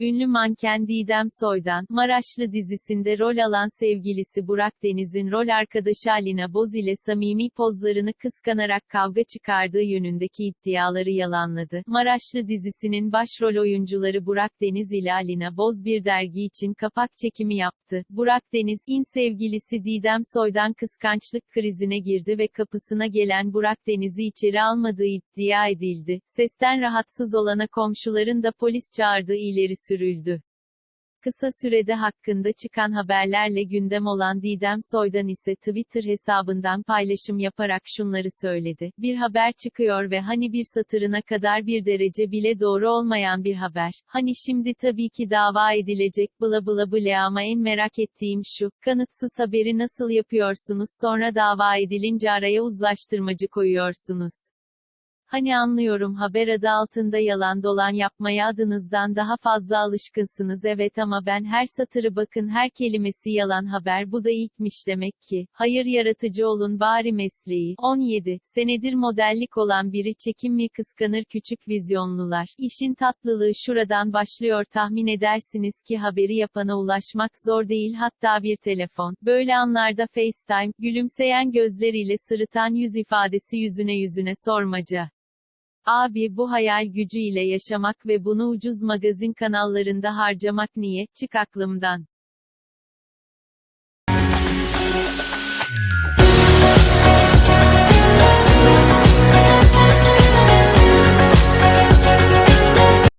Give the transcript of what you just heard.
Ünlü manken Didem Soydan, Maraşlı dizisinde rol alan sevgilisi Burak Deniz'in rol arkadaşı Alina Boz ile samimi pozlarını kıskanarak kavga çıkardığı yönündeki iddiaları yalanladı. Maraşlı dizisinin başrol oyuncuları Burak Deniz ile Alina Boz bir dergi için kapak çekimi yaptı. Burak Deniz, in sevgilisi Didem Soydan kıskançlık krizine girdi ve kapısına gelen Burak Deniz'i içeri almadığı iddia edildi. Sesten rahatsız olana komşuların da polis çağırdığı ileri sürüldü. Kısa sürede hakkında çıkan haberlerle gündem olan Didem Soydan ise Twitter hesabından paylaşım yaparak şunları söyledi. Bir haber çıkıyor ve hani bir satırına kadar bir derece bile doğru olmayan bir haber. Hani şimdi tabii ki dava edilecek bla bla bla ama en merak ettiğim şu, kanıtsız haberi nasıl yapıyorsunuz sonra dava edilince araya uzlaştırmacı koyuyorsunuz. Hani anlıyorum haber adı altında yalan dolan yapmaya adınızdan daha fazla alışkınsınız evet ama ben her satırı bakın her kelimesi yalan haber bu da ilkmiş demek ki. Hayır yaratıcı olun bari mesleği. 17. Senedir modellik olan biri çekim mi kıskanır küçük vizyonlular. İşin tatlılığı şuradan başlıyor tahmin edersiniz ki haberi yapana ulaşmak zor değil hatta bir telefon. Böyle anlarda FaceTime, gülümseyen gözleriyle sırıtan yüz ifadesi yüzüne yüzüne sormaca. Abi bu hayal gücüyle yaşamak ve bunu ucuz magazin kanallarında harcamak niye? Çık aklımdan.